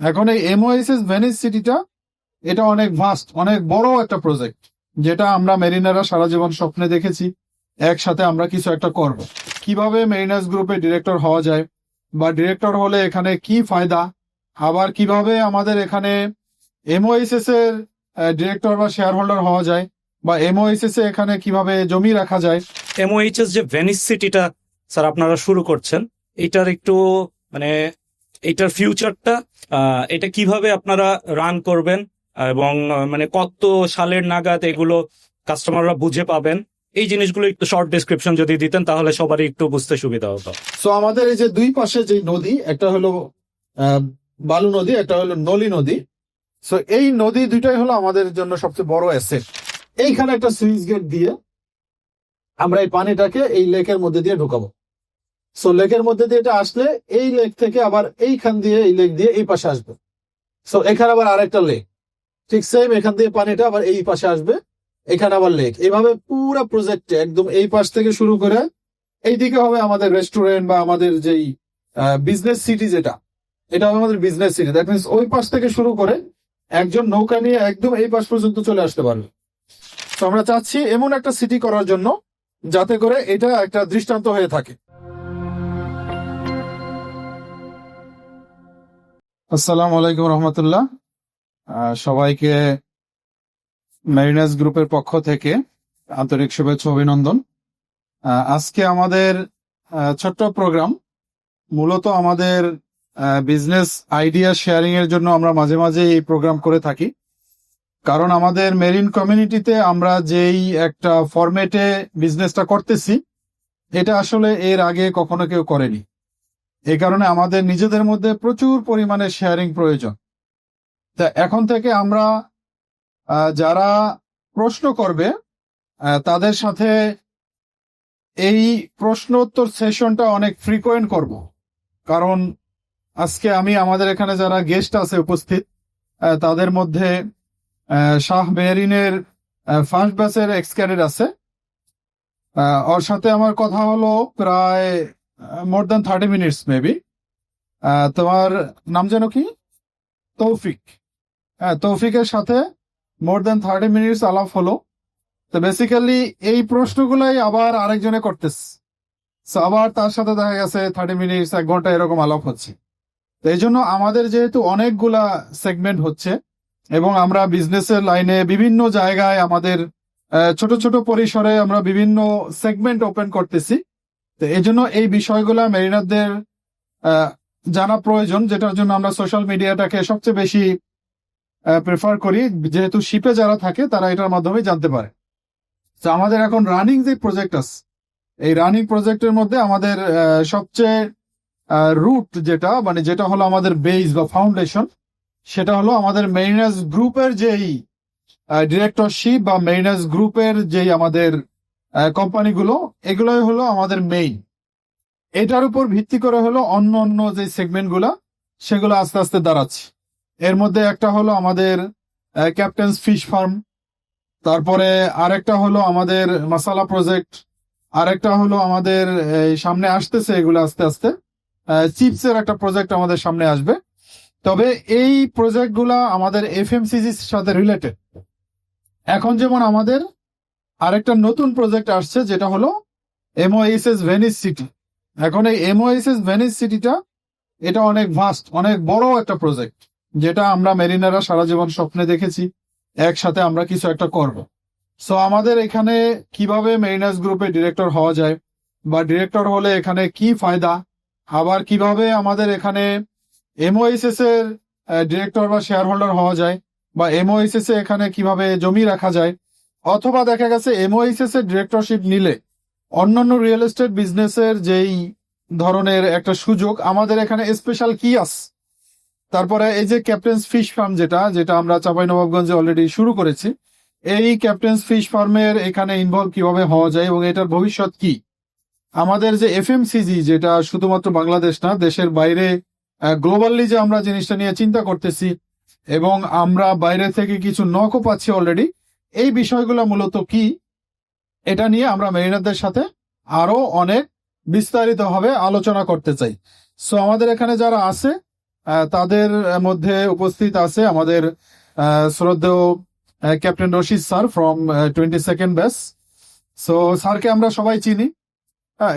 এখন এই MOSS Venice সিটিটা এটা অনেক ভাস্ট অনেক বড় একটা প্রজেক্ট যেটা আমরা মেরিনারা সারা জীবন স্বপ্নে দেখেছি, একসাথে আমরা কিছু একটা করব। কীভাবে মেরিনার্স গ্রুপে ডিরেক্টর হওয়া যায়, বা ডিরেক্টর হলে এখানে কি ফায়দা, আবার কীভাবে আমাদের এখানে এমওএসএস এর ডিরেক্টর বা শেয়ার হোল্ডার হওয়া যায়, বা এমওএসএস এ এখানে কীভাবে জমি রাখা যায়। এমওএইচএস যে ভেনিস সিটিটা স্যার, আপনারা শুরু করছেন, এটার একটু মানে এটার ফিউচারটা এটা কীভাবে আপনারা রান করবেন এবং মানে কত সালের নাগাদ এগুলো কাস্টমাররা বুঝে পাবেন, এই জিনিসগুলো একটু শর্ট ডিসক্রিপশন যদি দিতেন, তাহলে সবারই একটু বুঝতে সুবিধা হতো। সো আমাদের এই যে দুই পাশে যে নদী, একটা হলো বালু নদী, একটা হলো নলি নদী। সো এই নদী দুইটাই হলো আমাদের জন্য সবচেয়ে বড় অ্যাসেট এইখানে একটা সুইচ গেট দিয়ে আমরা এই পানিটাকে এই লেকের মধ্যে দিয়ে ঢুকাবো। সো লেকের মধ্যে দিয়ে এটা আসলে এই লেক থেকে আবার এইখান দিয়ে এই লেক দিয়ে এই পাশে আসবে। সো এখানে আবার আরেকটা লেক। ঠিক সেম এখান দিয়ে পানিটা আবার এই পাশে আসবে। এখানে আবার লেক। এইভাবে পুরো প্রজেক্টে একদম এই পাশ থেকে শুরু করে এইদিকে হবে আমাদের রেস্টুরেন্ট বা আমাদের যেই বিজনেস সিটি যেটা, এটা হবে আমাদের বিজনেস সিটি দ্যাট মিনস ওই পাশ থেকে শুরু করে একজন নৌকা নিয়ে একদম এই পাশ পর্যন্ত চলে আসতে পারবে। তো আমরা চাচ্ছি এমন একটা সিটি করার জন্য যাতে করে এটা একটা দৃষ্টান্ত হয়ে থাকে। আসসালামু আলাইকুম রহমতুল্লাহ। সবাইকে মেরিনাস গ্রুপের পক্ষ থেকে আন্তরিক শুভেচ্ছা অভিনন্দন। আজকে আমাদের ছোট্ট প্রোগ্রাম। মূলত আমাদের বিজনেস আইডিয়া শেয়ারিং এর জন্য আমরা মাঝে মাঝে এই প্রোগ্রাম করে থাকি। কারণ আমাদের মেরিন কমিউনিটিতে আমরা যেই একটা ফরম্যাটে বিজনেসটা করতেছি, এটা আসলে এর আগে কখনো কেউ করেনি। এই কারণে আমাদের নিজেদের মধ্যে প্রচুর পরিমাণে শেয়ারিং প্রয়োজন। তা এখন থেকে আমরা যারা প্রশ্ন করবে তাদের সাথে এই প্রশ্ন উত্তর সেশনটা অনেক ফ্রিকোয়েন্ট করব। কারণ আজকে আমি, আমাদের এখানে যারা গেস্ট আছে উপস্থিত তাদের মধ্যে শাহ মেহরিনের ফার্স্ট ব্যাচের এক্স ক্যাডেট আছে। ওর সাথে আমার কথা হলো প্রায় more than thirty minutes maybe তোমার নাম যেন কি? তৌফিক. হ্যাঁ তৌফিকের সাথে মোর দ্যান থার্টি মিনিটস আলাপ হলো। তো বেসিক্যালি এই প্রশ্নগুলাই আবার আরেকজনে করতেছে। So, আবার তার সাথে দেখা গেছে থার্টি মিনিটস এক ঘণ্টা এরকম আলাপ হচ্ছে। তো এই জন্য আমাদের যেহেতু অনেকগুলা সেগমেন্ট হচ্ছে এবং আমরা বিজনেসের লাইনে বিভিন্ন জায়গায় আমাদের ছোট ছোট পরিসরে আমরা বিভিন্ন সেগমেন্ট ওপেন করতেছি। তো এই জন্য এই বিষয়গুলা মেরিনারদের জানা প্রয়োজন, যেটার জন্য আমরা সোশ্যাল মিডিয়াটাকে সবচেয়ে বেশি প্রেফার করি। যেহেতু শিপে যারা থাকে, তারা এটার মাধ্যমে জানতে পারে। তো আমাদের এখন রানিং যে প্রজেক্ট আছে, এই রানিং প্রজেক্টের মধ্যে আমাদের সবচেয়ে রুট যেটা মানে যেটা হলো আমাদের বেস বা ফাউন্ডেশন সেটা হলো আমাদের মেরিনাস গ্রুপের যেই ডিরেক্টরশিপ বা মেরিনাস গ্রুপের যেই আমাদের কোম্পানিগুলো, এগুলোই হলো আমাদের মেইন এটার উপর ভিত্তি করে হলো অন্য অন্য যে সেগমেন্টগুলা সেগুলো আস্তে আস্তে দাঁড়াচ্ছে। এর মধ্যে একটা হলো আমাদের ক্যাপ্টেন্স ফিশ ফার্ম তারপরে আরেকটা হলো আমাদের মাসালা প্রজেক্ট আরেকটা হলো আমাদের সামনে আসতেছে এগুলো আস্তে আস্তে। চিপসের একটা প্রজেক্ট আমাদের সামনে আসবে। তবে এই প্রজেক্টগুলা আমাদের এফ এফএমসিজির সাথে রিলেটেড এখন যেমন আমাদের আরেকটা নতুন প্রজেক্ট আসছে, যেটা হলো এমওএসএস ভেনিস সিটি এখন এই এমওএসএস ভেনিস সিটিটা এটা অনেক ভাস্ট অনেক বড় একটা প্রজেক্ট যেটা আমরা মেরিনারা সারা জীবন স্বপ্নে দেখেছি, একসাথে আমরা কিছু একটা করব। সো আমাদের এখানে কীভাবে মেরিনাস গ্রুপে ডিরেক্টর হওয়া যায়, বা ডিরেক্টর হলে এখানে কি ফায়দা, আবার কীভাবে আমাদের এখানে এমওএসএস এর ডিরেক্টর বা শেয়ার হোল্ডার হওয়া যায়, বা এমওএসএস এ এখানে কীভাবে জমি রাখা যায় অথবা দেখা গেছে এমওএসএস এর ডিরেক্টরশিপ নিলে অন্যান্য রিয়েল এস্টেট বিজনেসের যেই ধরনের একটা সুযোগ, আমাদের এখানে স্পেশাল কি আছে। তারপরে এই যে ক্যাপ্টেন্স ফিশ ফার্ম যেটা যেটা আমরা চাঁপাইনবাবগঞ্জে অলরেডি শুরু করেছি, এই ক্যাপ্টেন্স ফিশ ফার্মের এখানে ইনভলভ কীভাবে হওয়া যায় এবং এটার ভবিষ্যৎ কি? আমাদের যে এফএমসিজি যেটা শুধুমাত্র বাংলাদেশ না, দেশের বাইরে গ্লোবালি যে আমরা জিনিসটা নিয়ে চিন্তা করতেছি এবং আমরা বাইরে থেকে কিছু নকও পাচ্ছি অলরেডি এই বিষয়গুলো মূলত কি? এটা নিয়ে আমরা মেরিনারদের সাথে আরও অনেক বিস্তারিতভাবে আলোচনা করতে চাই। সো আমাদের এখানে যারা আছে তাদের মধ্যে উপস্থিত আছে আমাদের শ্রদ্ধেয় captain Rashid sir from twenty second batch so স্যারকে আমরা সবাই চিনি।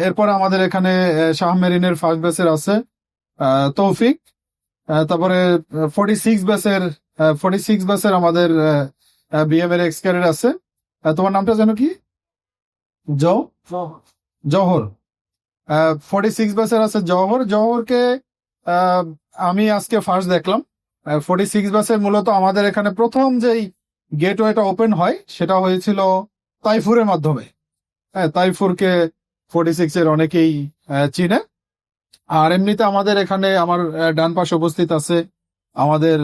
এরপর আমাদের এখানে শাহ মেরিনের ফার্স্ট ব্যাচের আছে তৌফিক। তারপরে ফোর্টি সিক্স ব্যাচের ফোর্টি সিক্স ব্যাচের আমাদের বিএম এর এক্স আছে। তোমার নামটা যেন কি? জও জওহর। ফোর্টি সিক্স ব্যাচের আছে জওহর। জওহরকে আহ, আমি আজকে ফার্স্ট দেখলাম। ফর্টি সিক্স ব্যাচের মূলত আমাদের এখানে প্রথম যেই গেটওয়েটা ওপেন হয় সেটা হয়েছিল তাইফুরের মাধ্যমে। হ্যাঁ তাইফুরকে ফোর্টি সিক্স এর অনেকেই চিনে। আর এমনিতে আমাদের এখানে আমার ডান পাশে উপস্থিত আছে আমাদের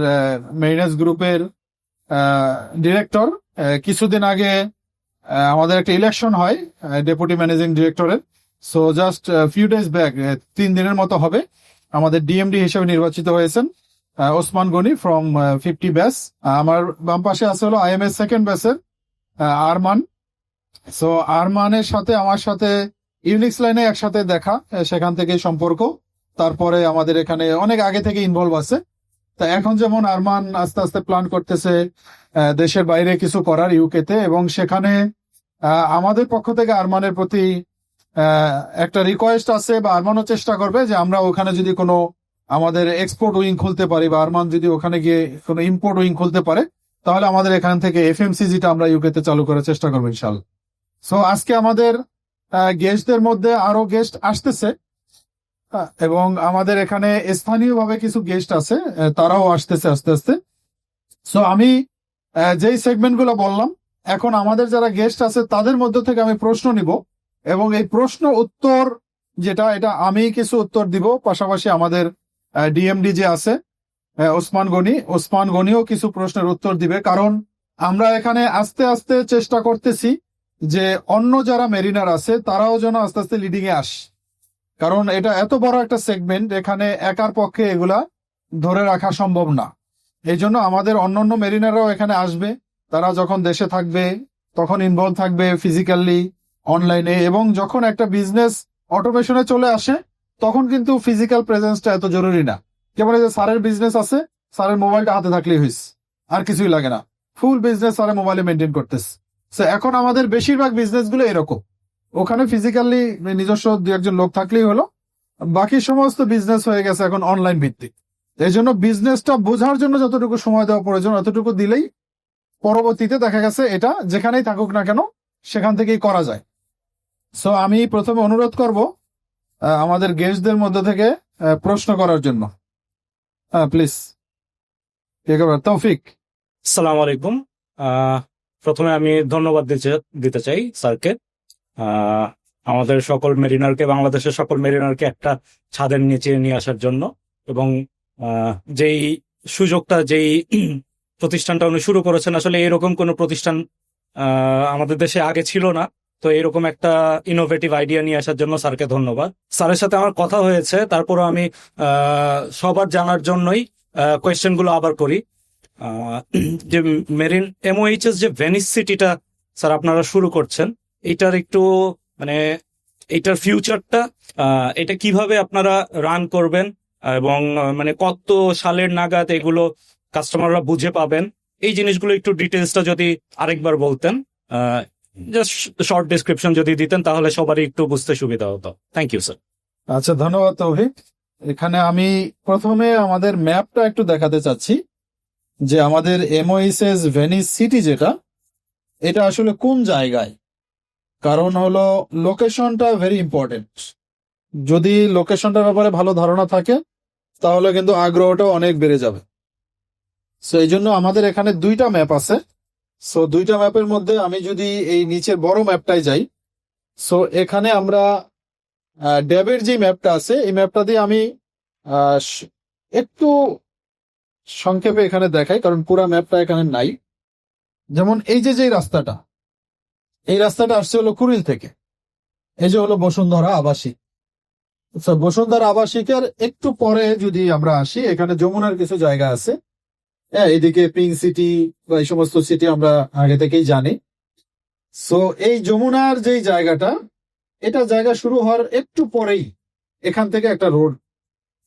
মেরিনাস গ্রুপের ডিরেক্টর কিছুদিন আগে আমাদের একটা ইলেকশন হয় ডেপুটি ম্যানেজিং ডিরেক্টরের so just few days back তিন দিনের মতো হবে, আমাদের ডিএমডি হিসেবে নির্বাচিত হয়েছেন ওসমান গনি ফ্রম ফিফটি ব্যাস আমার বাম পাশে আছে হলো আইএমএস সেকেন্ড ব্যাসের আরমান। সো আরমানের সাথে, আমার সাথে ইউনিক্স লাইনে একসাথে দেখা সেখান থেকে সম্পর্ক। তারপরে আমাদের এখানে অনেক আগে থেকে ইনভলভ আছে। তা এখন যেমন আরমান আস্তে আস্তে প্ল্যান করতেছে দেশের বাইরে কিছু করার ইউকেতে এবং সেখানে আমাদের পক্ষ থেকে আরমানের প্রতি একটা রিকোয়েস্ট আছে বা আরমানও চেষ্টা করবে যে আমরা ওখানে যদি কোনো আমাদের এক্সপোর্ট উইং খুলতে পারি বা আরমান যদি ওখানে গিয়ে কোনো ইম্পোর্ট উইং খুলতে পারে, তাহলে আমাদের এখান থেকে এফএমসিজিটা আমরা ইউকেতে চালু করার চেষ্টা করব ইনশাল্লাহ। সো আজকে আমাদের গেস্টদের মধ্যে আরও গেস্ট আসতেছে। এবং আমাদের এখানে স্থানীয়ভাবে কিছু গেস্ট আছে তারাও আসতেছে আস্তে আস্তে। সো আমি যেই সেগমেন্টগুলো বললাম, এখন আমাদের যারা গেস্ট আছে, তাদের মধ্যে থেকে আমি প্রশ্ন নিব এবং এই প্রশ্ন উত্তর যেটা, এটা আমি কিছু উত্তর দিব। পাশাপাশি আমাদের ডিএমডি যে আছে ওসমান গনি, ওসমান গনিও কিছু প্রশ্নের উত্তর দিবে। কারণ আমরা এখানে আস্তে আস্তে চেষ্টা করতেছি যে অন্য যারা মেরিনার আছে, তারাও যেন আস্তে আস্তে লিডিং এ আস। কারণ এটা এত বড় একটা সেগমেন্ট এখানে একার পক্ষে এগুলা ধরে রাখা সম্ভব না। এই জন্য আমাদের অন্যান্য মেরিনাররাও এখানে আসবে। তারা যখন দেশে থাকবে তখন ইনভলভ থাকবে ফিজিক্যালি অনলাইনে এবং যখন একটা বিজনেস অটোমেশনে চলে আসে তখন কিন্তু ফিজিক্যাল প্রেজেন্সটা এত জরুরি না। এই যে স্যারের বিজনেস আছে স্যারের মোবাইলটা হাতে থাকলেই হইস আর কিছুই লাগে না। ফুল বিজনেস স্যারের মোবাইলে মেনটেন করতেছে So, এখন আমাদের বেশিরভাগ বিজনেসগুলো এরকম। ওখানে ফিজিক্যালি নিজস্ব দু একজন লোক থাকলেই হলো। বাকি সমস্ত বিজনেস হয়ে গেছে এখন অনলাইন ভিত্তিক। এই জন্য বিজনেসটা বোঝার জন্য যতটুকু সময় দেওয়া প্রয়োজন, অতটুকু দিলেই পরবর্তীতে দেখা গেছে এটা যেখানেই থাকুক না কেন, সেখান থেকেই করা যায়। সো আমি প্রথমে অনুরোধ করব আমাদের গেস্টদের মধ্যে থেকে প্রশ্ন করার জন্য। হ্যাঁ প্লিজ তৌফিক। সালাম আলাইকুম প্রথমে আমি ধন্যবাদ দিতে চাই স্যারকে। আমাদের সকল মেরিনারকে, বাংলাদেশের সকল মেরিনারকে একটা ছাদের নিচে নিয়ে আসার জন্য। এবং যেই সুযোগটা, যেই প্রতিষ্ঠানটা উনি শুরু করেছেন, আসলে এরকম কোনো প্রতিষ্ঠান আমাদের দেশে আগে ছিল না। তো এরকম একটা ইনোভেটিভ আইডিয়া নিয়ে আসার জন্য স্যারকে ধন্যবাদ। স্যারের সাথে আমার কথা হয়েছে, তারপরও আমি সবার জানার জন্যই কোয়েশ্চেনগুলো আবার করি। যে মেরিন এমওএইচএস যে ভেনিস সিটিটা স্যার আপনারা শুরু করছেন এটার একটু মানে এটার ফিউচারটা এটা কীভাবে আপনারা রান করবেন এবং মানে কত সালের নাগাদ এগুলো কাস্টমাররা বুঝে পাবেন, এই জিনিসগুলো একটু ডিটেলসটা যদি আরেকবার বলতেন জাস্ট শর্ট ডিসক্রিপশন যদি দিতেন, তাহলে সবারই একটু বুঝতে সুবিধা হতো। থ্যাংক ইউ স্যার আচ্ছা ধন্যবাদ তৌহিক এখানে আমি প্রথমে আমাদের ম্যাপটা একটু দেখাতে চাচ্ছি, যে আমাদের এমওইসেস ভেনিস সিটি যেটা, এটা আসলে কোন জায়গায়? কারণ হলো লোকেশনটা ভেরি ইম্পর্টেন্ট যদি লোকেশনটার ব্যাপারে ভালো ধারণা থাকে, তাহলে কিন্তু আগ্রহটা অনেক বেড়ে যাবে। সো এই জন্য আমাদের এখানে দুইটা ম্যাপ আছে। সো দুইটা ম্যাপের মধ্যে আমি যদি এই নিচের বড় ম্যাপটায় যাই সো এখানে আমরা ড্যাবের যে ম্যাপটা আছে, এই ম্যাপটা দিয়ে আমি একটু সংক্ষেপে এখানে দেখাই, কারণ পুরা ম্যাপটা এখানে নাই। যেমন এই যে যে রাস্তাটা এই রাস্তাটা আসছে হলো কুড়িল থেকে। এই যে হলো বসুন্ধরা আবাসিক। বসুন্ধরা আবাসিকের একটু পরে যদি আমরা আসি, এখানে যমুনার কিছু জায়গা আছে। হ্যাঁ এদিকে পিঙ্ক সিটি বা এই সমস্ত সিটি আমরা আগে থেকেই জানি। সো এই যমুনার যেই জায়গাটা, এটা জায়গা শুরু হওয়ার একটু পরেই এখান থেকে একটা রোড,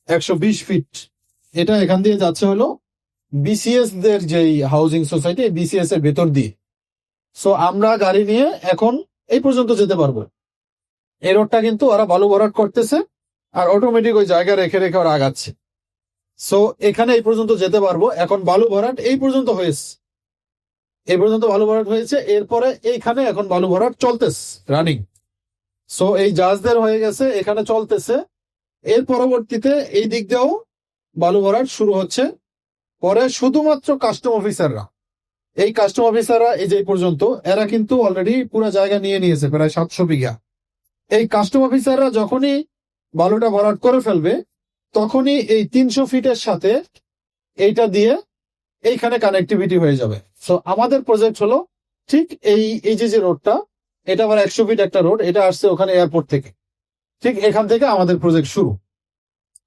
একশো বিশ ফিট। এটা এখান দিয়ে যাচ্ছে হলো বিসিএস দের যেই হাউজিং সোসাইটি বিসিএস এর ভেতর দিয়ে। সো আমরা গাড়ি নিয়ে এখন এই পর্যন্ত যেতে পারব। এই রোডটা কিন্তু ওরা বালু ভরাট করতেছে আর অটোমেটিক ওই জায়গা রেখে রেখে ওরা আগাচ্ছে। সো এখানে এই পর্যন্ত যেতে পারব। এখন বালু ভরাট এই পর্যন্ত হয়েছে। এই পর্যন্ত বালু ভরাট হয়েছে। এরপরে এইখানে এখন বালু ভরাট চলতেছে রানিং সো এই জাহাজদের হয়ে গেছে, এখানে চলতেছে। এর পরবর্তীতে এই দিক দিয়েও বালু ভরাট শুরু হচ্ছে। পরে শুধুমাত্র কাস্টম অফিসাররা এই কাস্টম অফিসাররা এই যে পর্যন্ত, এরা কিন্তু অলরেডি পুরো জায়গা নিয়ে নিয়েছে, প্রায় সাতশো বিঘা। এই কাস্টম অফিসাররা যখনই বালুটা ভরাট করে ফেলবে, তখনই এই তিনশো ফিটের সাথে এইটা দিয়ে এইখানে কানেক্টিভিটি হয়ে যাবে। সো আমাদের প্রজেক্ট হলো ঠিক এই এই যে যে রোডটা এটা আবার একশো ফিট একটা রোড এটা আসছে ওখানে এয়ারপোর্ট থেকে। ঠিক এখান থেকে আমাদের প্রজেক্ট শুরু।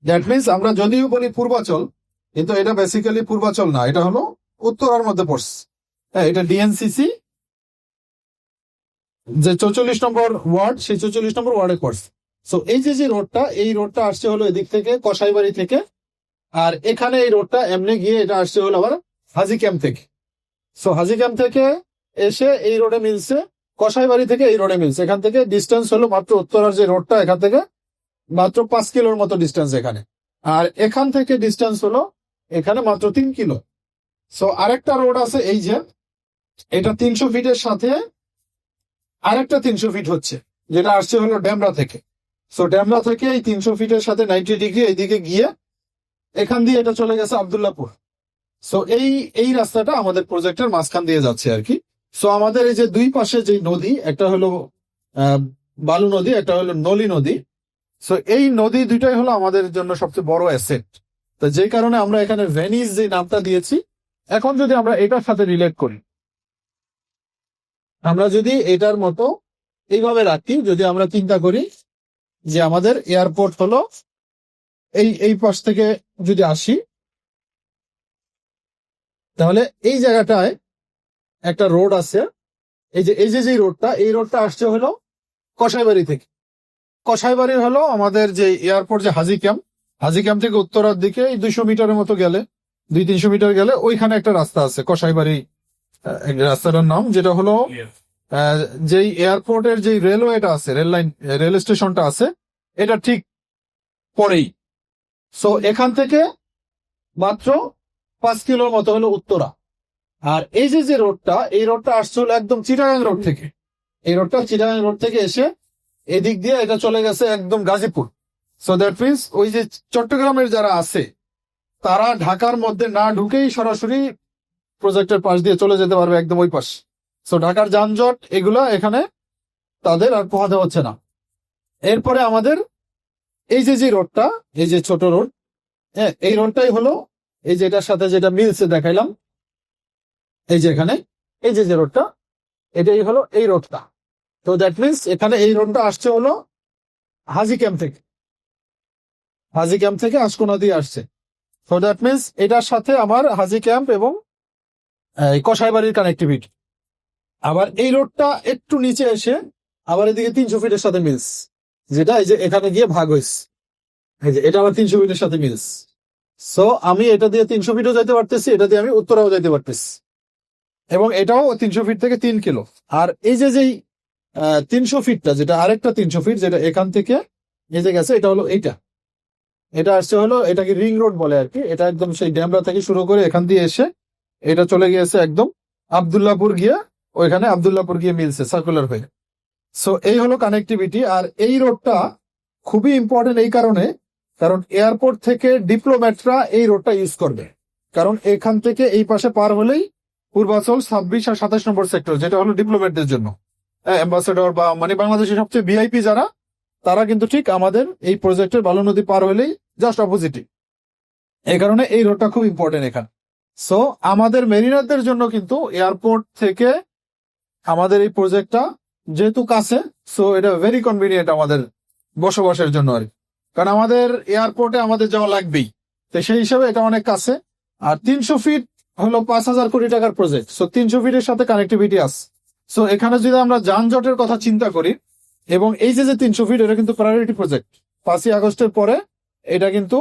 দ্যাট মিনস আমরা যদিও বলি পূর্বাচল, কিন্তু এটা বেসিক্যালি পূর্বাচল না, এটা হলো উত্তরার মধ্যে পড়ছে। হ্যাঁ এটা ডিএনসিসি যে চৌচল্লিশ নম্বর ওয়ার্ড, সেই চৌচল্লিশ নম্বর ওয়ার্ডে পড়ছে সো এই যে যে রোডটা এই রোডটা আসছে হলো এদিক থেকে, কসাইবাড়ি থেকে। আর এখানে এই রোডটা এমনি গিয়ে এটা আসছে হলো আবার হাজি ক্যাম্প থেকে। সো হাজি ক্যাম্প থেকে এসে এই রোডে মিলছে, কসাইবাড়ি থেকে এই রোডে মিলছে। এখান থেকে ডিস্টেন্স হলো মাত্র উত্তরার যে রোডটা এখান থেকে মাত্র পাঁচ কিলোর মতো ডিস্টেন্স এখানে। আর এখান থেকে ডিস্টেন্স হলো এখানে মাত্র তিন কিলো। সো আরেকটা রোড আছে এই যে এটা তিনশো ফিটের সাথে আরেকটা তিনশো ফিট হচ্ছে, যেটা আসছে হলো ড্যামরা থেকে। সো ড্যামরা থেকে এই তিনশো ফিটের সাথে নাইনটি ডিগ্রি এইদিকে গিয়ে এখান দিয়ে এটা চলে গেছে আবদুল্লাপুর। সো এই এই রাস্তাটা আমাদের প্রজেক্টের মাঝখান দিয়ে যাচ্ছে আর কি। সো আমাদের এই যে দুই পাশে যে নদী, একটা হলো বালু নদী, একটা হলো নলি নদী। সো এই নদী দুইটাই হলো আমাদের জন্য সবচেয়ে বড় অ্যাসেট তো যে কারণে আমরা এখানে ভেনিস যে নামটা দিয়েছি, এখন যদি আমরা এটার সাথে রিলেট করি আমরা যদি এটার মতো এইভাবে রাখি, যদি আমরা চিন্তা করি যে আমাদের এয়ারপোর্ট হলো এই এই পাশ থেকে যদি আসি, তাহলে এই জায়গাটায় একটা রোড আছে। এই যে এই যে যে রোডটা, এই রোডটা আসছে হলো কসাইবাড়ি থেকে। কসাইবাড়ি হলো আমাদের যে এয়ারপোর্ট, যে হাজি ক্যাম্প। হাজি ক্যাম্প থেকে উত্তরার দিকে দুইশো মিটারের মতো গেলে, দুই তিনশো মিটার গেলে ওইখানে একটা রাস্তা আছে এই রাস্তাটার নাম যেটা হলো যেই এয়ারপোর্টের যে রেলওয়েটা আছে রেল লাইন রেল স্টেশনটা আছে এটা ঠিক পরেই। সো এখান থেকে মাত্র পাঁচ কিলোর মতো হলো উত্তরা। আর এই যে যে রোডটা এই রোডটা আসছে হলো একদম চিটাগাং রোড থেকে। এই রোডটা চিটাগাং রোড থেকে এসে এদিক দিয়ে এটা চলে গেছে একদম গাজীপুর। সো দ্যাট মিনস ওই যে চট্টগ্রামের যারা আছে তারা ঢাকার মধ্যে না ঢুকেই সরাসরি প্রজেক্টের পাশ দিয়ে চলে যেতে পারবে একদম ওই পাশ। সো ঢাকার যানজট এগুলা এখানে তাদের আর পোহাতে হচ্ছে না। এরপরে আমাদের এই যে যে রোডটা, এই যে ছোট রোড হ্যাঁ এই রোডটাই হলো এই যে এটার সাথে যেটা মিলছে দেখাইলাম। এই যে এখানে, এই যে যে রোডটা, এটাই হলো এই রোডটা। তো দ্যাট মিনস এখানে এই রোডটা আসছে হলো হাজি ক্যাম্প থেকে। হাজি ক্যাম্প থেকে আশকোনা দিয়ে আসছে। তো দ্যাট মিনস এটার সাথে আমার হাজি ক্যাম্প এবং এই কসাইবাড়ির কানেক্টিভিটি আবার এই রোডটা একটু নিচে এসে আবার এদিকে তিনশো ফিটের সাথে মিলস, যেটা এই যে এখানে গিয়ে ভাগ হয়েছে। এই যে এটা আবার তিনশো ফিটের সাথে মিলস। সো আমি এটা দিয়ে তিনশো ফিটও যাইতে পারতেছি, এটা দিয়ে আমি উত্তরাও যাইতে পারতেছি। এবং এটাও তিনশো ফিট থেকে তিন কিলো আর এই যে যেই তিনশো ফিটটা যেটা আরেকটা তিনশো ফিট যেটা এখান থেকে এই যে গেছে, এটা হলো এইটা। এটা আসছে হলো, এটাকে রিং রোড বলে আর কি। এটা একদম সেই ড্যামরা থেকে শুরু করে এখান দিয়ে এসে এটা চলে গিয়েছে একদম আবদুল্লাপুর গিয়ে ওইখানে আবদুল্লাপুর গিয়ে মিলছে সার্কুলার হয়ে। সো এই হলো কানেক্টিভিটি আর এই রোডটা খুবই ইম্পর্টেন্ট এই কারণে, কারণ এয়ারপোর্ট থেকে ডিপ্লোম্যাটরা এই রোডটা ইউজ করবে। কারণ এখান থেকে এই পাশে পার হলেই পূর্বাচল ছাব্বিশ আর সাতাশ নম্বর সেক্টর যেটা হলো ডিপ্লোম্যাটদের জন্য। অ্যাম্বাসেডর বা মানে বাংলাদেশের সবচেয়ে ভিআইপি যারা, তারা কিন্তু ঠিক আমাদের এই প্রজেক্টের বালু নদী পার হলেই জাস্ট অপোজিটই এই কারণে এই রোডটা খুব ইম্পর্টেন্ট এখানে। সো আমাদের মেরিনারদের জন্য কিন্তু এয়ারপোর্ট থেকে আমাদের এই প্রজেক্টটা যেহেতু কাছে সো এটা ভেরি কনভিনিয়েন্ট আমাদের বসবাসের জন্য আর। কারণ আমাদের এয়ারপোর্টে আমাদের যাওয়া লাগবেই। তো সেই হিসাবে এটা অনেক কাছে। আর তিনশো ফিট হলো পাঁচ হাজার কোটি টাকার প্রজেক্ট সো তিনশো ফিটের সাথে কানেক্টিভিটি আছে। সো এখানে যদি আমরা যানজটের কথা চিন্তা করি, এবং এই যে যে তিনশো ফিট এটা কিন্তু প্রায়োরিটি প্রজেক্ট পাঁচই আগস্টের পরে এটা কিন্তু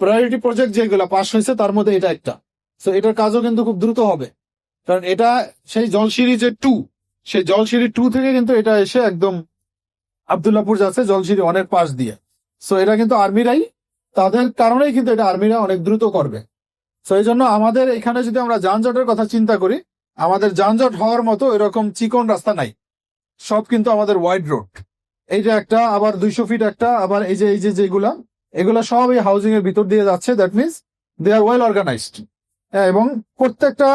প্রায়োরিটি প্রজেক্ট যেগুলো পাস হয়েছে, তার মধ্যে এটা একটা। তো এটার কাজও কিন্তু খুব দ্রুত হবে। কারণ এটা সেই জলসিঁড়ি যে টু, সেই জলসিঁড়ি টু থেকে কিন্তু এটা এসে একদম আবদুল্লাপুর যাচ্ছে জলসিঁড়ি অনেক পাশ দিয়ে। সো এটা কিন্তু আর্মিরাই, তাদের কারণেই কিন্তু এটা আর্মিরা অনেক দ্রুত করবে। সো এই জন্য আমাদের এখানে যদি আমরা যানজটের কথা চিন্তা করি, আমাদের যানজট হওয়ার মতো এরকম চিকন রাস্তা নাই। সব কিন্তু আমাদের ওয়াইড রোড এই যে একটা, আবার দুইশো ফিট একটা, আবার এই যে এই যে যেগুলা, এগুলা সব এই হাউজিং এর ভিতর দিয়ে যাচ্ছে that means they are well organized এবং প্রত্যেকটা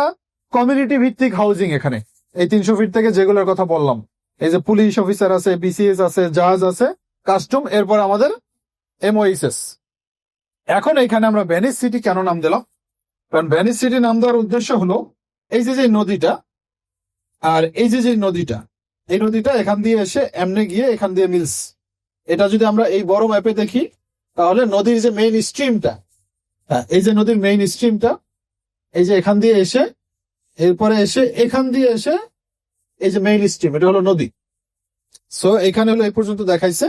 কমিউনিটি ভিত্তিক হাউজিং এখানে। এই তিনশো ফিট থেকে যেগুলোর কথা বললাম। এই যে পুলিশ অফিসার আছে বিসিএস আছে জাহাজ আছে কাস্টম এরপর আমাদের এমওইসএস এখন এখানে আমরা ভ্যানিস সিটি কেন নাম দিলাম? কারণ ভ্যানিস সিটি নাম দেওয়ার উদ্দেশ্য হলো, এই যে যে নদীটা, আর এই যে যে নদীটা, এই নদীটা এখান দিয়ে এসে এমনি গিয়ে এখান দিয়ে মিলস এটা যদি আমরা এই বড় ম্যাপে দেখি, তাহলে নদীর যে মেইন স্ট্রিমটা হ্যাঁ এই যে নদীর মেইন স্ট্রিমটা এই যে এখান দিয়ে এসে, এরপরে এসে এখান দিয়ে এসে এই যে মেইন স্ট্রিম এটা হলো নদী। সো এখানে হলো এই পর্যন্ত দেখাইছে।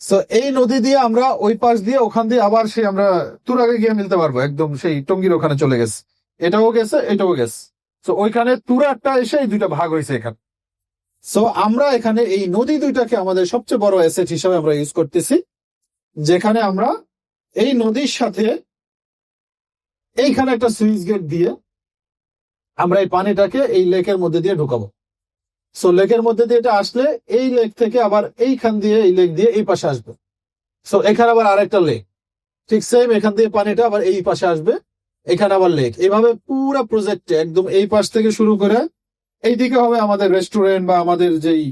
সো এই নদী দিয়ে আমরা ওই পাশ দিয়ে ওখান দিয়ে আবার সেই আমরা তুরাগে গিয়ে মিলতে পারব। একদম সেই টঙ্গির ওখানে চলে গেছে। এটাও গেছে এটাও গেছে। সো ওইখানে তুরাগটা এসে এই দুইটা ভাগ হয়েছে এখানে। সো আমরা এখানে এই নদী দুইটাকে আমাদের সবচেয়ে বড় অ্যাসেট হিসাবে আমরা ইউজ করতেছি। যেখানে আমরা এই নদীর সাথে এইখানে একটা সুইচ গেট দিয়ে আমরা এই পানিটাকে এই লেকের মধ্যে দিয়ে ঢুকাবো। সো লেকের মধ্যে দিয়ে এটা আসলে এই লেক থেকে আবার এইখান দিয়ে, এই লেক দিয়ে এই পাশে আসবে। সো এখানে আবার আরেকটা লেক। ঠিক সেম এখান দিয়ে পানিটা আবার এই পাশে আসবে, এখানে আবার লেক। এইভাবে পুরো প্রজেক্টে একদম এই পাশ থেকে শুরু করে এইদিকে হবে আমাদের রেস্টুরেন্ট বা আমাদের যেই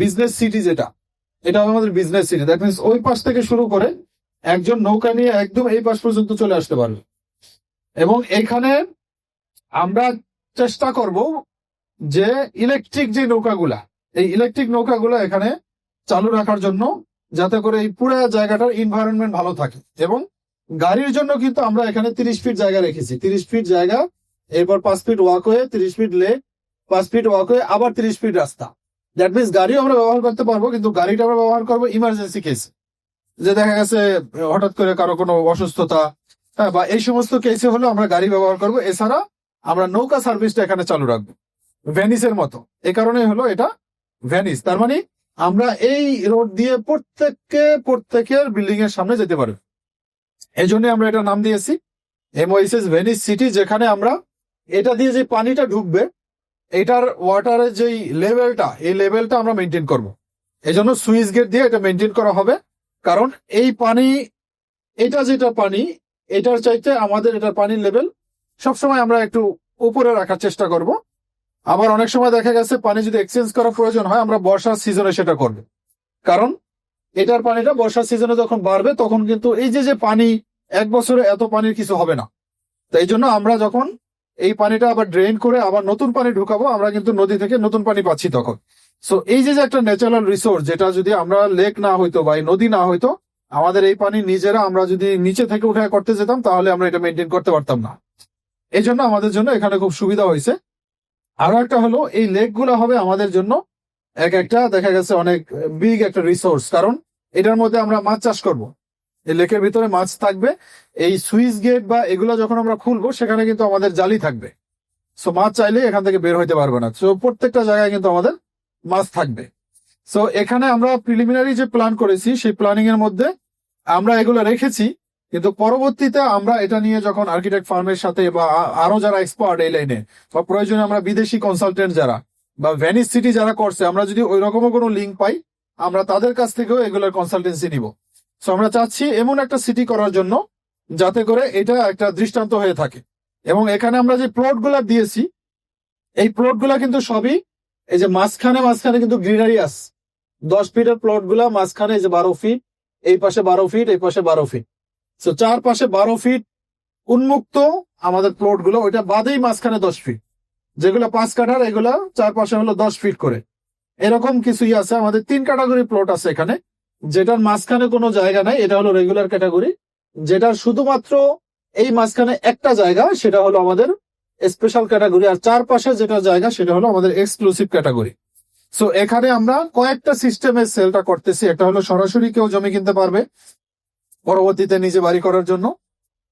বিজনেস সিটি যেটা, এটা হবে আমাদের বিজনেস সিটি দ্যাট মিনস ওই পাশ থেকে শুরু করে একজন নৌকা নিয়ে একদম এই পাশ পর্যন্ত চলে আসতে পারবে। এবং এখানে আমরা চেষ্টা করব যে ইলেকট্রিক যে নৌকাগুলা, এই ইলেকট্রিক নৌকাগুলা এখানে চালু রাখার জন্য যাতে করে এই পুরো জায়গাটার এনভায়রনমেন্ট ভালো থাকে। এবং গাড়ির জন্য কিন্তু আমরা এখানে তিরিশ ফিট জায়গা রেখেছি। তিরিশ ফিট জায়গা, এরপর পাঁচ ফিট ওয়াকওয়ে তিরিশ ফিট লেক পাঁচ ফিট ওয়াকওয়ে আবার তিরিশ ফিট রাস্তা। দ্যাট মিনস গাড়িও আমরা ব্যবহার করতে পারব, কিন্তু গাড়িটা আমরা ব্যবহার করব ইমার্জেন্সি কেস যে দেখা গেছে, হঠাৎ করে কারও কোনো অসুস্থতা হ্যাঁ বা এই সমস্ত কেসে হলো আমরা গাড়ি ব্যবহার করব। এছাড়া আমরা নৌকা সার্ভিসটা এখানে চালু রাখব। ভ্যানিসের মতো। এই কারণে হলো এটা ভ্যানিস তার মানে আমরা এই রোড দিয়ে প্রত্যেককে, প্রত্যেকের বিল্ডিং এর সামনে যেতে পারব। এই জন্য আমরা এটা নাম দিয়েছি। এমওএসএস ভেনিস সিটি যেখানে আমরা এটা দিয়ে যে পানিটা ঢুকবে, এটার ওয়াটারের যেই লেভেলটা এই লেভেলটা আমরা মেনটেন করব। এই জন্য সুইচ গেট দিয়ে এটা মেনটেন করা হবে। কারণ এই পানি, এটা যেটা পানি এটার চাইতে আমাদের এটার পানির লেভেল সবসময় আমরা একটু উপরে রাখার চেষ্টা করব। আবার অনেক সময় দেখা গেছে পানি যদি এক্সচেঞ্জ করার প্রয়োজন হয়, আমরা বর্ষার সিজনে সেটা করব। কারণ এটার পানিটা বর্ষার সিজনে যখন বাড়বে, তখন কিন্তু এই যে যে পানি, এক বছরে এত পানির কিছু হবে না। তো এই জন্য আমরা যখন এই পানিটা আবার ড্রেন করে আবার নতুন পানি ঢুকাবো, আমরা কিন্তু নদী থেকে নতুন পানি পাচ্ছি তখন। সো এই যে একটা ন্যাচারাল রিসোর্স যেটা যদি আমরা লেক না হইতো বা নদী না হইতো আমাদের এই পানি নিজেরা আমরা যদি নিচে থেকে উঠে করতে যেতাম, তাহলে আমরা এটা মেনটেন করতে পারতাম না। এই জন্য আমাদের জন্য এখানে খুব সুবিধা হয়েছে। আরও একটা হলো, এই লেকগুলো হবে আমাদের জন্য এক একটা, দেখা গেছে অনেক বিগ একটা রিসোর্স কারণ এটার মধ্যে আমরা মাছ চাষ করব। এই লেকের ভিতরে মাছ থাকবে। এই সুইচ গেট বা এগুলো যখন আমরা খুলবো, সেখানে কিন্তু আমাদের জালি থাকবে। সো মাছ চাইলে এখান থেকে বের হইতে পারবে না। সো প্রত্যেকটা জায়গায় কিন্তু আমাদের মাছ থাকবে। সো এখানে আমরা প্রিলিমিনারি যে প্ল্যান করেছি, সেই প্ল্যানিং এর মধ্যে আমরা এগুলো রেখেছি। কিন্তু পরবর্তীতে আমরা এটা নিয়ে যখন আর্কিটেক্ট ফার্মের সাথে বা আরও যারা এক্সপার্ট এই লাইনে বা প্রয়োজনে আমরা বিদেশি কনসালটেন্ট যারা, বা ভ্যানিস সিটি যারা করছে, আমরা যদি ওই রকমও কোনো লিঙ্ক পাই, আমরা তাদের কাছ থেকেও এগুলোর কনসালটেন্সি নিব। সো আমরা চাচ্ছি এমন একটা সিটি করার জন্য যাতে করে এটা একটা দৃষ্টান্ত হয়ে থাকে। এবং এখানে আমরা যে প্লটগুলা দিয়েছি, এই প্লটগুলা কিন্তু সবই এই যে মাঝখানে মাঝখানে কিন্তু গ্রিনারি আছে। দশ ফিটের প্লটগুলা মাঝখানে যে বারো ফিট এই পাশে বারো ফিট এই পাশে বারো ফিট তো চার পাশে বারো ফিট উন্মুক্ত আমাদের প্লটগুলো, ওইটা বাদেই মাঝখানে দশ ফিট যেগুলো পাঁচ কাঠার, এগুলা চার পাশে হলো দশ ফিট করে। এরকম কিছুই আছে, আমাদের তিন ক্যাটাগরি প্লট আছে এখানে। যেটার মাঝখানে কোনো জায়গা নাই, এটা হলো রেগুলার ক্যাটাগরি যেটার শুধুমাত্র এই মাঝখানে একটা জায়গা, সেটা হলো আমাদের স্পেশাল ক্যাটাগরি আর চারপাশে যেটা জায়গা, সেটা হলো আমাদের এক্সক্লুসিভ ক্যাটাগরি সো এখানে আমরা কয়েকটা সিস্টেমের সেলটা করতেছি। একটা হলো সরাসরি কেউ জমি কিনতে পারবে, পরবর্তীতে নিজে বাড়ি করার জন্য।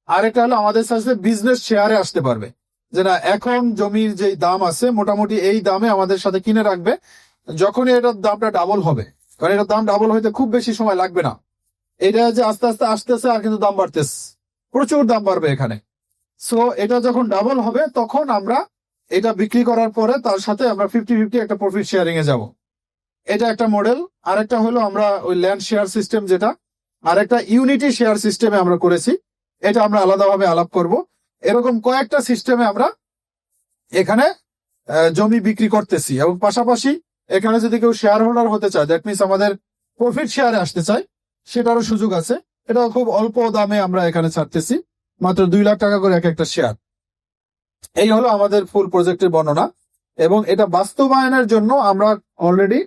আরেকটা হলো আমাদের সাথে বিজনেস শেয়ারে আসতে পারবে। যে না, এখন জমির যে দাম আছে, মোটামুটি এই দামে আমাদের সাথে কিনে রাখবে। যখনই এটার দামটা ডাবল হবে, কারণ এটার দাম ডাবল হইতে খুব বেশি সময় লাগবে না। এটা যে আস্তে আস্তে আসতেছে আর কিন্তু দাম বাড়তেছে। প্রচুর দাম বাড়বে এখানে। সো এটা যখন ডাবল হবে, তখন আমরা এটা বিক্রি করার পরে তার সাথে আমরা ফিফটি ফিফটি একটা প্রফিট শেয়ারিং এ যাব। এটা একটা মডেল আরেকটা হলো আমরা ওই ল্যান্ড শেয়ার সিস্টেম যেটা, আরেকটা ইউনিটি শেয়ার সিস্টেমে আমরা করেছি। এটা আমরা আলাদাভাবে আলাপ করব। এরকম কয়েকটা সিস্টেমে আমরা এখানে জমি বিক্রি করতেছি এবং পাশাপাশি এখানে যদি কেউ শেয়ার হোল্ডার হতে চায় দ্যাট মিনস আমাদের প্রফিট শেয়ারে আসতে চায়, সেটারও সুযোগ আছে। এটাও খুব অল্প দামে আমরা এখানে ছাড়তেছি। মাত্র দুই লাখ টাকা করে এক একটা শেয়ার এই হলো আমাদের ফুল প্রজেক্টের বর্ণনা এবং এটা বাস্তবায়নের জন্য আমরা অলরেডি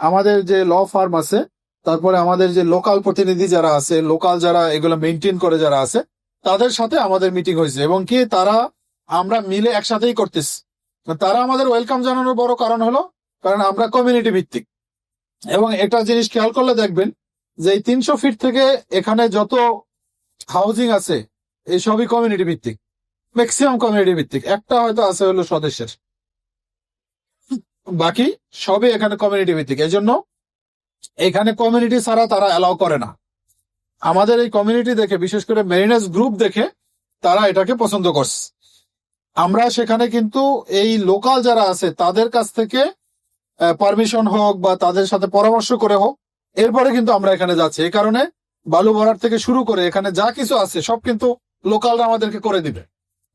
আমাদের যে ল ফার্ম আছে, তারপরে আমাদের যে লোকাল প্রতিনিধি যারা আছে লোকাল যারা এগুলো মেনটেন করে যারা আছে, তাদের সাথে আমাদের মিটিং হয়েছে এবং কি তারা আমরা মিলে একসাথেই করতেছি। তারা আমাদের ওয়েলকাম জানানোর বড় কারণ হলো, কারণ আমরা কমিউনিটি ভিত্তিক। এবং একটা জিনিস খেয়াল করলে দেখবেন যে এই তিনশো ফিট থেকে এখানে যত হাউজিং আছে, এই সবই কমিউনিটি ভিত্তিক। ম্যাক্সিমাম কমিউনিটি ভিত্তিক। একটা হয়তো আছে হলো স্বদেশের। বাকি সবই এখানে কমিউনিটি ভিত্তিক। এই জন্য এখানে কমিউনিটি ছাড়া তারা অ্যালাউ করে না। আমাদের এই কমিউনিটি দেখে, বিশেষ করে মেরিনাস গ্রুপ দেখে, তারা এটাকে পছন্দ করছে। আমরা সেখানে কিন্তু এই লোকাল যারা আছে, তাদের কাছ থেকে পারমিশন হোক বা তাদের সাথে পরামর্শ করে হোক, এরপরে কিন্তু আমরা এখানে যাচ্ছি। এই কারণে বালু ভরাট থেকে শুরু করে এখানে যা কিছু আছে, সব কিন্তু লোকালরা আমাদেরকে করে দিবে।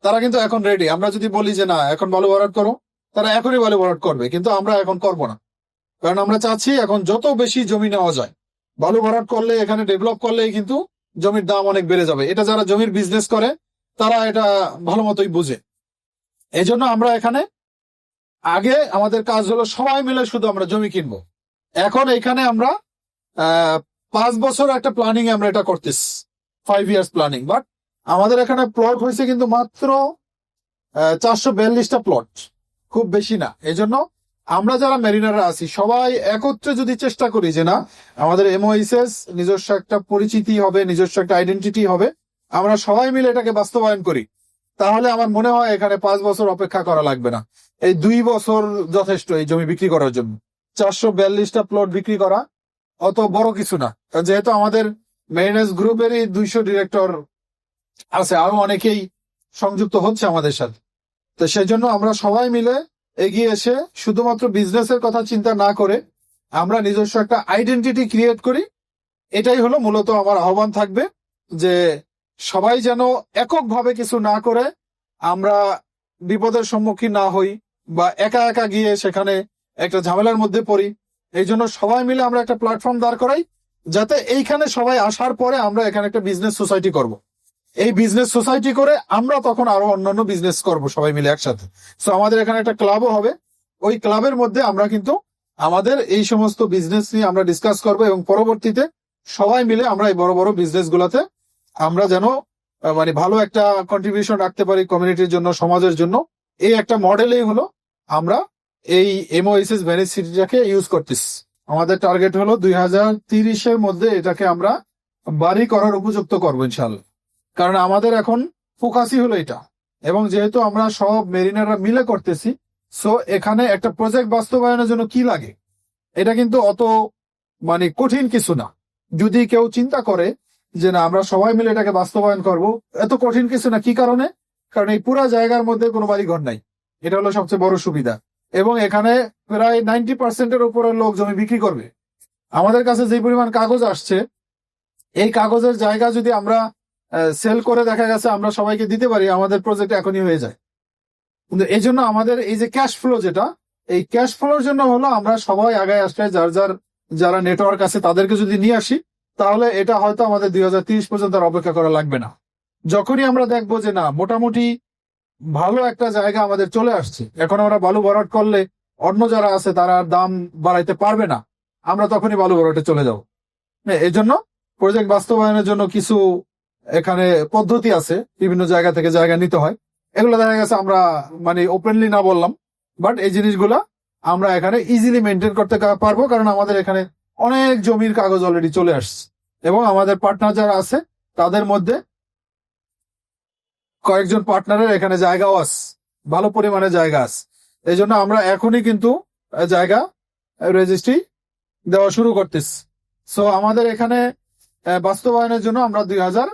তারা কিন্তু এখন রেডি আমরা যদি বলি যে না এখন বালু ভরাট করো তারা এখনই বালু ভরাট করবে কিন্তু আমরা এখন করব না। কারণ আমরা চাচ্ছি এখন যত বেশি জমি নেওয়া যায় বালু ভরাট করলে এখানে ডেভেলপ করলেই কিন্তু জমির দাম অনেক বেড়ে যাবে। এটা যারা জমির বিজনেস করে তারা এটা ভালো মতোই বুঝে। এই জন্য আমরা এখানে আগে আমাদের কাজ হলো সবাই মিলে শুধু আমরা জমি কিনবো। এখন এখানে আমরা আহ, পাঁচ বছর একটা প্ল্যানিং আমরা এটা করতেছি ফাইভ ইয়ার্স প্ল্যানিং বাট আমাদের এখানে প্লট হয়েছে কিন্তু মাত্র চারশো বিয়াল্লিশটা প্লট খুব বেশি না। এই জন্য আমরা যারা মেরিনারা আছি, সবাই একত্রে যদি চেষ্টা করি যে না, আমাদের এমওইসএস নিজস্ব একটা পরিচিতি হবে, নিজস্ব একটা আইডেন্টিটি হবে, আমরা সবাই মিলে এটাকে বাস্তবায়ন করি। তাহলে আমার মনে হয় এখানে পাঁচ বছর অপেক্ষা করা লাগবে না। এই দুই বছর যথেষ্ট এই জমি বিক্রি করার জন্য। চারশো বিয়াল্লিশটা প্লট বিক্রি করা অত বড় কিছু না। যেহেতু আমাদের মেরিনাস গ্রুপেরই দুইশো ডিরেক্টর আছে আরও অনেকেই সংযুক্ত হচ্ছে আমাদের সাথে। তো সেই জন্য আমরা সবাই মিলে এগিয়ে এসে শুধুমাত্র বিজনেসের কথা চিন্তা না করে আমরা নিজস্ব একটা আইডেন্টিটি ক্রিয়েট করি। এটাই হলো মূলত আমার আহ্বান থাকবে যে সবাই যেন এককভাবে কিছু না করে আমরা বিপদের সম্মুখীন না হই বা একা একা গিয়ে সেখানে একটা ঝামেলার মধ্যে পড়ি। এই জন্য সবাই মিলে আমরা একটা প্ল্যাটফর্ম দাঁড় করাই, যাতে এইখানে সবাই আসার পরে আমরা এখানে একটা বিজনেস সোসাইটি করব। এই বিজনেস সোসাইটি করে আমরা তখন আরও অন্যান্য বিজনেস করব সবাই মিলে একসাথে। সো আমাদের এখানে একটা ক্লাবও হবে। ওই ক্লাবের মধ্যে আমরা কিন্তু আমাদের এই সমস্ত বিজনেস নিয়ে আমরা ডিসকাস করব এবং পরবর্তীতে সবাই মিলে আমরা এই বড় বড় বিজনেস গুলাতে আমরা যেন মানে ভালো একটা কন্ট্রিবিউশন রাখতে পারি কমিউনিটির জন্য, সমাজের জন্য। এই একটা মডেলেই হলো আমরা এই এমওএসএস ভ্যানিস সিটিটাকে ইউজ করতেছি। আমাদের টার্গেট হলো দুই হাজার তিরিশের মধ্যে এটাকে আমরা বাড়ি করার উপযুক্ত করব ইনশাল্লাহ কারণ আমাদের এখন ফোকাসই হলো এটা। এবং যেহেতু আমরা সব মেরিনাররা মিলে করতেছি সো এখানে একটা প্রজেক্ট বাস্তবায়নের জন্য কি লাগে? এটা কিন্তু অত মানে কঠিন কিছু না। যদি কেউ চিন্তা করে যে না, আমরা সবাই মিলে এটাকে বাস্তবায়ন করব, এত কঠিন কিছু না। কি কারণে? কারণ এই পুরা জায়গার মধ্যে কোনো বাড়ি ঘর নাই। এটা হলো সবচেয়ে বড় সুবিধা। এবং এখানে প্রায় নাইনটি পার্সেন্টের উপরে লোক জমি বিক্রি করবে। আমাদের কাছে যে পরিমাণ কাগজ আসছে, এই কাগজের জায়গা যদি আমরা সেল করে দেখা গেছে, আমরা সবাইকে দিতে পারি, আমাদের প্রজেক্ট এখনই হয়ে যায়। কিন্তু এই জন্য আমাদের এই যে ক্যাশ ফ্লো যেটা, এই ক্যাশ ফ্লোর জন্য হলো আমরা সবাই আগায় আসলে যার যার, যারা নেটওয়ার্ক আছে তাদেরকে যদি নিয়ে আসি, তাহলে এটা হয়তো আমাদের দুই হাজার তিরিশ পর্যন্ত অপেক্ষা করা লাগবে না। যখনই আমরা দেখব যে না, মোটামুটি ভালো একটা জায়গা আমাদের চলে আসছে, এখন আমরা বালু ভরাট করলে অন্য যারা আছে তারা দাম বাড়াইতে পারবে না, আমরা তখনই বালু ভরাটে চলে যাব। এই জন্য প্রজেক্ট বাস্তবায়নের জন্য কিছু এখানে পদ্ধতি আছে, বিভিন্ন জায়গা থেকে জায়গা নিতে হয়। এগুলো দেখা গেছে আমরা মানে ওপেনলি না বললাম বাট এই জিনিসগুলা আমরা এখানে ইজিলি মেনটেন করতে পারব, কারণ আমাদের এখানে অনেক জমির কাগজ অলরেডি চলে আসছে। এবং আমাদের পার্টনার যারা আছে, তাদের মধ্যে কয়েকজন পার্টনারের এখানে জায়গাও আছে, ভালো পরিমাণে জায়গা আছে। এই জন্য আমরা এখনই কিন্তু জায়গা রেজিস্ট্রি দেওয়া শুরু করতেছি। সো আমাদের এখানে বাস্তবায়নের জন্য আমরা দুই হাজার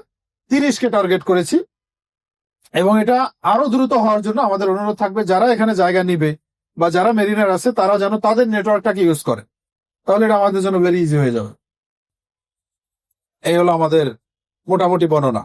তিরিশকে টার্গেট করেছি। এবং এটা আরও দ্রুত হওয়ার জন্য আমাদের অনুরোধ থাকবে, যারা এখানে জায়গা নিবে বা যারা মেরিনার আছে, তারা যেন তাদের নেটওয়ার্কটাকে ইউজ করে। তাহলে এটা আমাদের জন্য ভেরি ইজি হয়ে যাবে। এই হলো আমাদের মোটামুটি বর্ণনা।